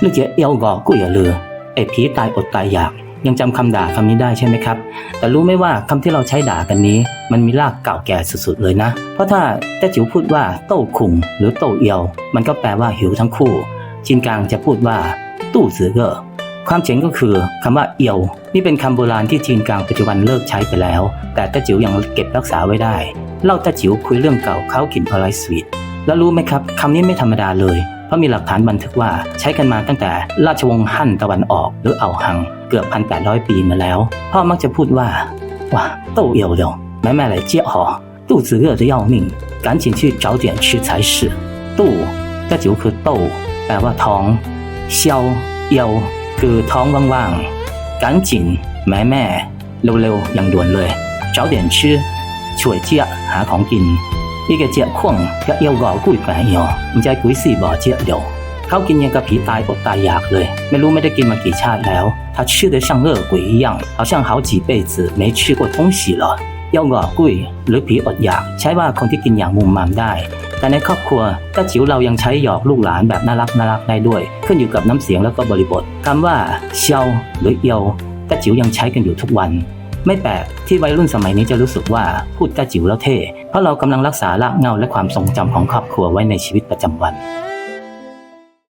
หรือจะเอวกอกุ้ยอะเรือไอ้ผีตายอดตายอยาก ยังจำคำด่าคำนี้ได้ใช่ไหมครับ แต่รู้ไหมว่าคำที่เราใช้ด่ากันนี้ มันมีรากเก่าแก่สุดๆเลยนะ เพราะถ้าแต้จิ๋วพูดว่าโต้คุงหรือโต้เอียว มันก็แปลว่าหิวทั้งคู่จีนกลางจะพูดว่าตู้ซือเกอความเจ๋งก็คือคำว่าเอียว นี่เป็นคำโบราณที่จีนกลางปัจจุบันเลิกใช้ไปแล้ว แต่แต้จิ๋วยังเก็บรักษาไว้ได้ เล่าแต้จิ๋วคุยเรื่องเก่าเขากินพลายสวีทแล้วรู้ไหมครับคำนี้ไม่ธรรมดาเลย เพราะมีหลักฐานบันทึกว่าใช้กันมาตั้งแต่ราชวงศ์ฮั่นตะวันออกหรือเอ่าวฮังเกือบพันแปดร้อยปีมาแล้ว พ่อมักจะพูดว่าว่าเต้เอียวเดียวแม่แม่ไหลเจี๊ยหอตู้จือเร่อจะย่อหนิ่งการฉินชื่อเจ้าเจียนชื่อ才是ตู้ก็จิ๋วคือเต้าแปลว่าท้องเซียวเอียวคือท้องว่างๆการฉินแม่แม่เร็วๆอย่างด่วนเลยเจ้าเดียนชื่อช่วยเจี๊ยหาของกิน 呢个只矿一有个攰病样，唔知几时บ่เจี๊ยเดียวเขากินยังกับผีตายอดตายอยากเลย ไม่รู้ไม่ได้กินมากี่ชาติแล้ว他吃得像恶鬼一样好像好几辈子没吃过东西了有个กุ้ยหรือผีอดอยาก ใช้ว่าคนที่กินอย่างมุมมามได้ แต่ในครอบครัวต้าจิ๋วเรายังใช้หยอกลูกหลานแบบน่ารักน่ารักได้ด้วย ขึ้นอยู่กับน้ำเสียงแล้วก็บริบทคำว่าเซียวหรือเอียวต้าจิ๋วยังใช้กันอยู่ทุกวัน ไม่แปลกที่วัยรุ่นสมัยนี้จะรู้สึกว่าพูดต้าจิ๋วแล้วเท่ เพราะเรากำลังรักษารากเหง้าและความทรงจำของครอบครัวไว้ในชีวิตประจำวัน